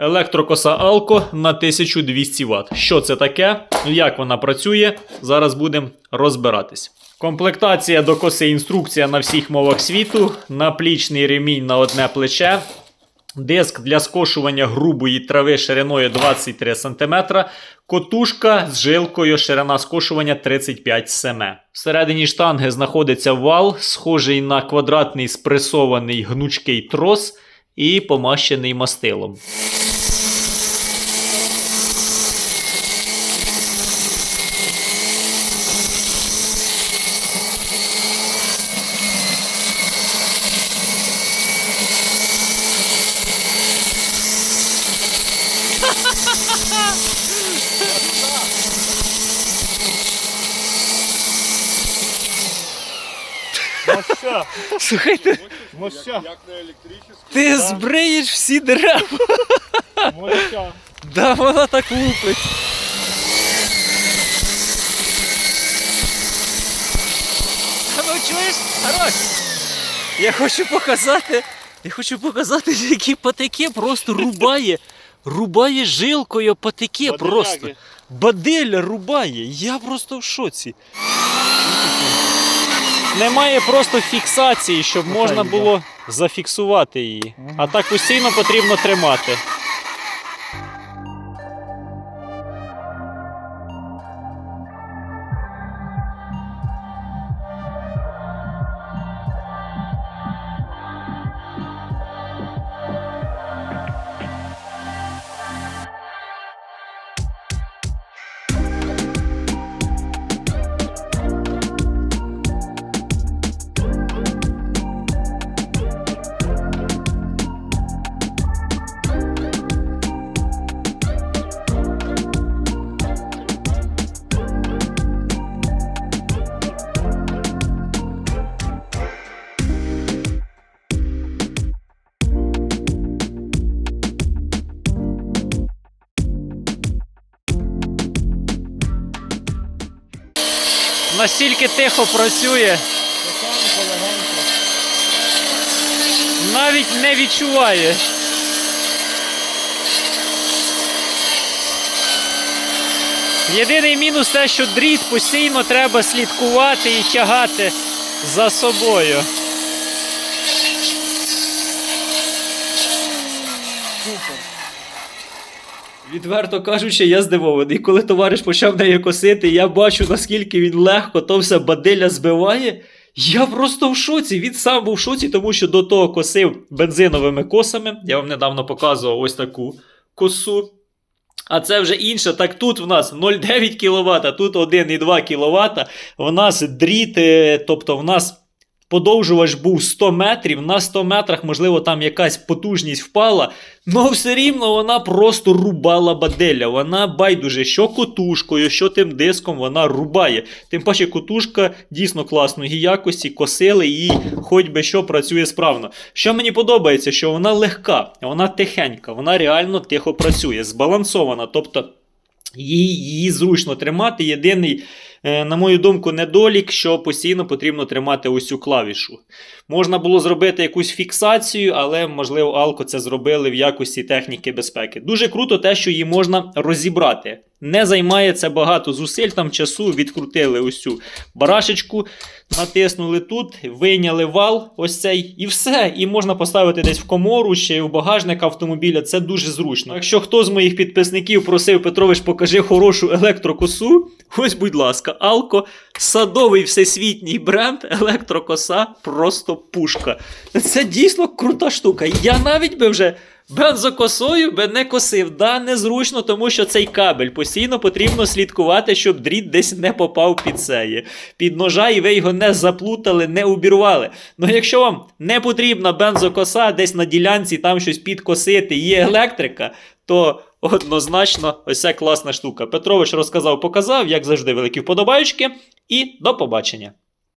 Електрокоса Алко на 1200 Вт. Що це таке? Як вона працює? Зараз будемо розбиратись. Комплектація до коси інструкція на всіх мовах світу, наплічний ремінь на одне плече, диск для скошування грубої трави шириною 23 см, котушка з жилкою, ширина скошування 35 см. Всередині штанги знаходиться вал, схожий на квадратний спресований гнучкий трос і помащений мастилом. Моща, Слухайте, моща, Як на електричну. ти збриєш всі дерева. моща. Да, вона так лупить. А ну чуєш? Хорош. Я хочу показати. Я хочу показати, які патики просто рубає. Рубає жилкою патики Бадиляги. просто. Баделя рубає. Я просто в шоці. Немає просто фіксації, щоб можна було зафіксувати її. А так постійно потрібно тримати. Настільки тихо працює, навіть не відчуває. Єдиний мінус те, що дріт постійно треба слідкувати і тягати за собою. Відверто кажучи, я здивований. Коли товариш почав нею косити, я бачу, наскільки він легко то все баделя збиває. Я просто в шоці. Він сам був в шоці, тому що до того косив бензиновими косами. Я вам недавно показував ось таку косу. А це вже інше. Так тут в нас 0,9 кВт, тут 1,2 кВт. В нас дріт, е, тобто в нас подовжувач був 100 метрів. На 100 метрах, можливо, там якась потужність впала. Ну, все рівно вона просто рубала баделя. Вона байдуже, що котушкою, що тим диском вона рубає. Тим паче, котушка дійсно класної якості, косили і хоч би що працює справно. Що мені подобається, що вона легка, вона тихенька, вона реально тихо працює, збалансована. Тобто. Її, її зручно тримати. Єдиний, на мою думку, недолік, що постійно потрібно тримати ось цю клавішу. Можна було зробити якусь фіксацію, але, можливо, Алко це зробили в якості техніки безпеки. Дуже круто те, що її можна розібрати. Не займає це багато зусиль, там часу відкрутили ось цю барашечку, натиснули тут, вийняли вал, ось цей, і все. І можна поставити десь в комору чи в багажник автомобіля. Це дуже зручно. Якщо хто з моїх підписників просив Петрович, покажи хорошу електрокосу, ось, будь ласка, Алко, садовий всесвітній бренд, електрокоса, просто пушка. Це дійсно крута штука. Я навіть би вже. Бензокосою би не косив. Да, незручно, тому що цей кабель постійно потрібно слідкувати, щоб дріт десь не попав під цеї, під ножа, і ви його не заплутали, не убірвали. Ну якщо вам не потрібна бензокоса, десь на ділянці там щось підкосити, є електрика, то однозначно ось класна штука. Петрович розказав, показав, як завжди, великі вподобаючки, і до побачення.